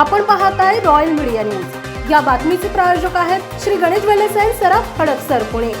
आपण पाहत आहे रॉयल मीडिया न्यूज या बातमीचे प्रायोजक आहेत श्री गणेश वेलेसाई अँड सराफ हडपसर पुणे.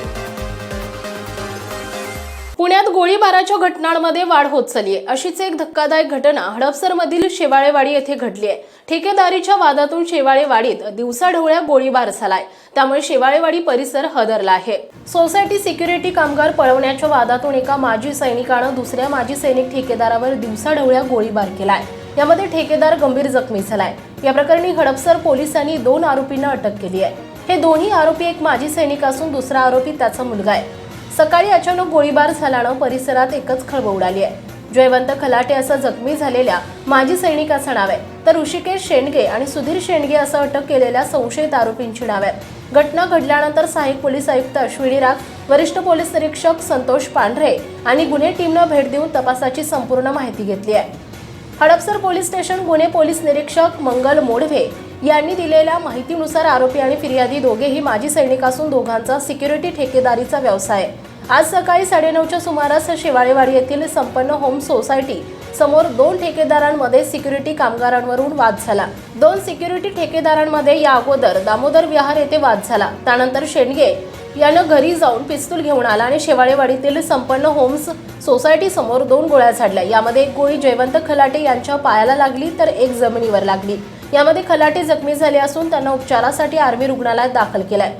पुण्यात गोळीबाराच्या घटनांमध्ये वाढ होत चालली आहे. अशीच एक धक्कादायक घटना हडपसरमधील शेवाळेवाडी येथे घडली आहे. ठेकेदारीच्या वादातून शेवाळेवाडीत दिवसाढवळ्या गोळीबार झालाय. त्यामुळे शेवाळेवाडी परिसर हदरला आहे. सोसायटी सिक्युरिटी कामगार पळवण्याच्या वादातून एका माजी सैनिकानं दुसऱ्या माजी सैनिक ठेकेदारावर दिवसाढवळ्या गोळीबार केलाय. यामध्ये ठेकेदार गंभीर जखमी झालाय. या प्रकरणी हडपसर पोलिसांनी दोन आरोपींना अटक केली आहे. हे दोन्ही आरोपी एक माजी सैनिक असून दुसरा आरोपी त्याचा मुलगा आहे. सकाळी अचानक गोळीबार झाल्यानं परिसरात एकच खळबळ उडाली आहे. जयवंत खलाटे असं जखमी झालेल्या माजी सैनिकाचं नाव आहे. तर ऋषिकेश शेंडगे आणि सुधीर शेंडगे असं अटक केलेल्या संशयित आरोपींची नाव आहेत घटना घडल्यानंतर सहाय्यक पोलीस आयुक्त अश्विनी राग वरिष्ठ पोलीस निरीक्षक संतोष पांढरे आणि गुन्हे टीमनं भेट देऊन तपासाची संपूर्ण माहिती घेतली आहे. हडपसर पोलीस स्टेशन गुन्हे पोलीस निरीक्षक मंगल मोडवे यांनी दिलेल्या माहितीनुसार आरोपी आणि फिर्यादी दोघेही माजी सैनिक असून दोघांचा सिक्युरिटी ठेकेदारीचा व्यवसाय. आहे आज सकाळी साडेनऊच्या सुमारास शिवाळेवाडी येथील संपन्न होम सोसायटी समोर दोन ठेकेदारांमध्ये सिक्युरिटी कामगारांवरून वाद झाला. दोन सिक्युरिटी ठेकेदारांमध्ये या अगोदर दामोदर विहार येथे वाद झाला. त्यानंतर शेंडगे यानं घरी जाऊन पिस्तूल घेऊन आला आणि शेवाळेवाडीतील संपन्न होम्स सोसायटी समोर दोन गोळ्या झाडल्या. यामध्ये एक गोळी जयवंत खलाटे यांच्या पायाला लागली तर एक जमिनीवर लागली. यामध्ये खलाटे जखमी झाले असून त्यांना उपचारासाठी आर्मी रुग्णालयात दाखल केलाय.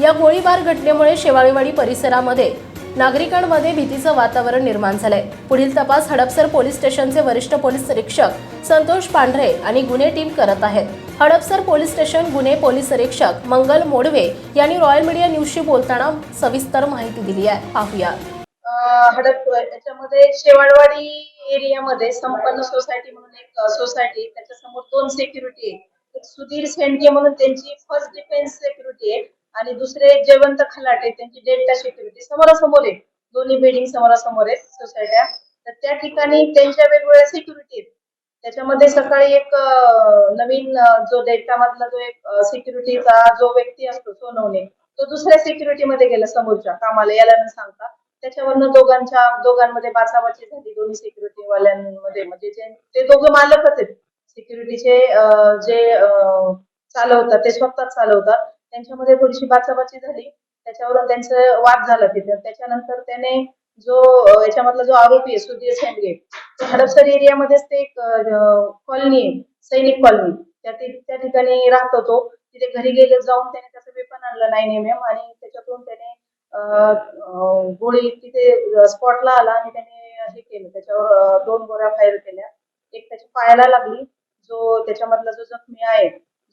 या गोळीबार घटनेमुळे शेवाळेवाडी परिसरामध्ये नागरिकांमध्ये भीतीचं वातावरण निर्माण झालंय. पुढील तपास हडपसर पोलीस स्टेशनचे वरिष्ठ पोलीस निरीक्षक संतोष पांढरे आणि गुन्हे टीम करत आहेत. हडपसर पोलीस स्टेशन गुन्हे पोलीस निरीक्षक मंगल मोडवे यांनी रॉयल मीडिया न्यूजशी बोलताना सविस्तर माहिती दिली आहे. पाहूया. हडप त्याच्यामध्ये शेवाडवाडी एरियामध्ये संपन्न सोसायटी म्हणून एक सोसायटी त्याच्यासमोर दोन सिक्युरिटी आहे एक सुधीर सेंडगे म्हणून त्यांची फर्स्ट डिफेन्स सिक्युरिटी आहे आणि दुसरे जयवंत खलाटे त्यांची डेल्टा सिक्युरिटी समोरासमोर आहे दोन्ही बिल्डिंग समोरासमोर आहेत सोसायट्या तर त्या ठिकाणी त्यांच्या वेगवेगळ्या सिक्युरिटी आहेत. त्याच्यामध्ये सकाळी एक नवीन जो डेटा मधला जो एक सिक्युरिटीचा जो व्यक्ती असतो सोनवणे तो दुसऱ्या सिक्युरिटी मध्ये गेला समोरच्या कामाला याला न सांगता. त्याच्यावरनं दोघांच्या दोघांमध्ये बाचाबाची झाली दोन्ही सिक्युरिटी वाल्यांमध्ये म्हणजे जे ते दोघं मालकच आहेत. सिक्युरिटीचे जे चालवतात ते स्वतःच चालवतात. त्यांच्यामध्ये थोडीशी बाचाबाची झाली. त्याच्यावरून त्यांचं वाद झाला तिथे. त्याच्यानंतर त्याने जो याच्यामधला जो आरोपी आहे सुधीर शेंडगे हडपसर एरियामध्येच ते एक कॉलनी आहे सैनिक कॉलनी. त्या त्या ठिकाणी राहतो तो. तिथे घरी गेले जाऊन त्याने त्याचं वेपन आणलं नाही नेम आणि त्याच्यातून त्याने गोळी तिथे स्पॉटला आला आणि त्याने हे केलं. त्याच्यावर दोन गोळ्या फायर केल्या. एक त्याच्या पायाला लागली जो त्याच्यामधला जो जखमी आहे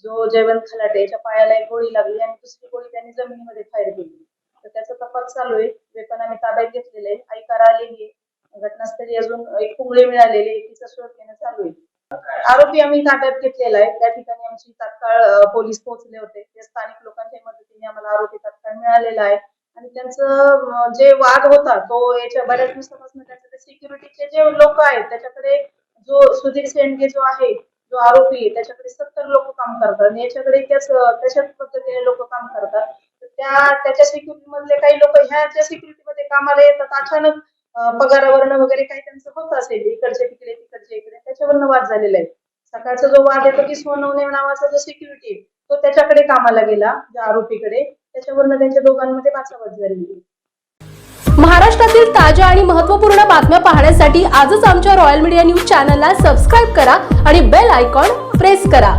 जो जयवंत खलाटे याच्या पायाला एक गोळी लागली आणि दुसरी गोळी त्यांनी जमिनीमध्ये फायर केली. तर त्याचा तपास चालू आहे. वेपन आम्ही ताब्यात घेतलेलं आहे. ऐकार आलेली आहे. घटनास्थळी अजून एक पुंगळी मिळालेली आहे. तिचा शोध घेणं चालू आहे. आरोपी आम्ही ताब्यात घेतलेला आहे. त्या ठिकाणी आमची तात्काळ पोलीस पोहोचले होते. ते स्थानिक लोकांच्या मदतीने आम्हाला आरोपी तात्काळ मिळालेला आहे. आणि त्यांचं जे वाद होता तो याच्या बऱ्याच दिवसापासून त्यांचं ते सिक्युरिटीचे जे लोक आहेत त्याच्याकडे जो सुधीर शेंडगे जो आहे जो आरोपी आहे त्याच्याकडे सत्तर लोक काम करतात. आणि याच्याकडे त्याच तशाच पद्धतीने लोक काम करतात. त्या त्याच्या सिक्युरिटी मधले काही लोक ह्याच्या सिक्युरिटी मध्ये कामाला येतात. अचानक पगारावरनं वगैरे काही त्यांचं होत असेल इकडचे तिकडे तिकडचे इकडे त्याच्यावरनं वाद झालेला आहे. सकाळचा जो वाद येतो की सोनवणे नावाचा जो सिक्युरिटी आहे तो त्याच्याकडे कामाला गेला त्या आरोपीकडे. त्याच्यावरनं त्यांच्या दोघांमध्ये वाचावाद झालेली आहे. महाराष्ट्रातील ताज्या आणि महत्त्वपूर्ण बातम्या पाहण्यासाठी आजच आमच्या रॉयल मीडिया न्यूज चॅनलला सबस्क्राईब करा आणि बेल आयकॉन प्रेस करा.